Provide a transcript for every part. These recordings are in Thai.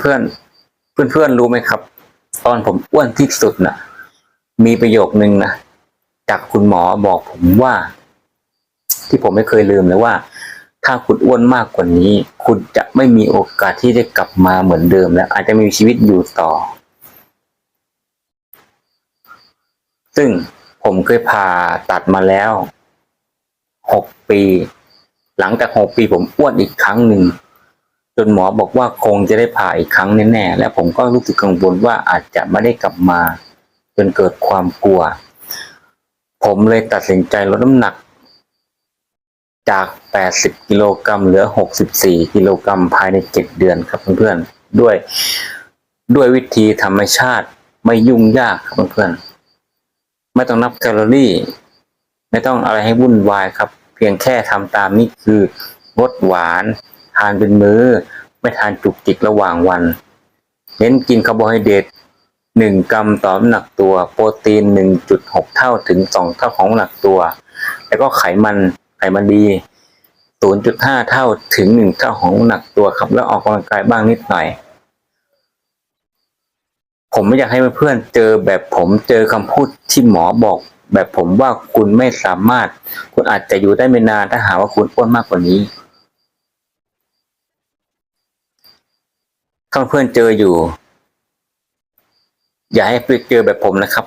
เพื่อนเพื่อนเพื่อนรู้ไหมครับ ตอนผมอ้วนที่สุดน่ะมีประโยคนึงนะจากคุณหมอบอกผมว่า ที่ผมไม่เคยลืมเลยว่า ถ้าคุณอ้วนมากกว่านี้ คุณจะไม่มีโอกาสที่จะกลับมาเหมือนเดิม แล้วอาจจะมีชีวิตอยู่ต่อ ซึ่งผมเคยผ่าตัดมาแล้วหกปี หลังจากหกปีผมอ้วนอีกครั้งหนึ่ง จนหมอบอกว่าคงจะได้ผ่าอีกครั้งแน่ๆและผมก็รู้สึกกังวลว่าอาจจะไม่ได้กลับมา จนเกิดความกลัว ผมเลยตัดสินใจลดน้ำหนัก จาก 80 กิโลกรัมเหลือ 64 กิโลกรัมภายใน 7 เดือนครับเพื่อนๆด้วย ด้วยวิธีธรรมชาติไม่ยุ่งยากครับเพื่อนๆไม่ต้องนับแคลอรี่ ไม่ต้องอะไรให้วุ่นวายครับ เพียงแค่ทำตามนี้คืองดหวาน ทานเป็นมื้อ ไม่ทานจุกจิกระหว่างวัน เน้นกินคาร์โบไฮเดรตหนึ่งกรัมต่อน้ำหนักตัว โปรตีนหนึ่งจุดหกเท่าถึงสองเท่าของน้ำหนักตัว แล้วก็ไขมันไขมันดีศูนย์จุดห้าเท่าถึงหนึ่งเท่าของน้ำหนักตัวครับ แล้วออกกำลังกายบ้างนิดหน่อย ผมไม่อยากให้เพื่อนๆเจอแบบผมเจอคำพูดที่หมอบอก แบบผมว่าคุณไม่สามารถ คุณอาจจะอยู่ได้ไม่นานถ้าหากว่าคุณอ้วนมากกว่านี้ ถ้าเพื่อนเจออยู่ อย่าให้เพื่อนเจอแบบผมนะครับ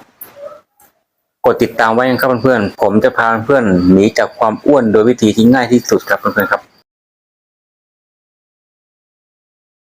กดติดตามไว้นะครับเพื่อนๆผมจะพาเพื่อนหนีจากความอ้วนโดยวิธีที่ง่ายที่สุดครับเพื่อนๆครับ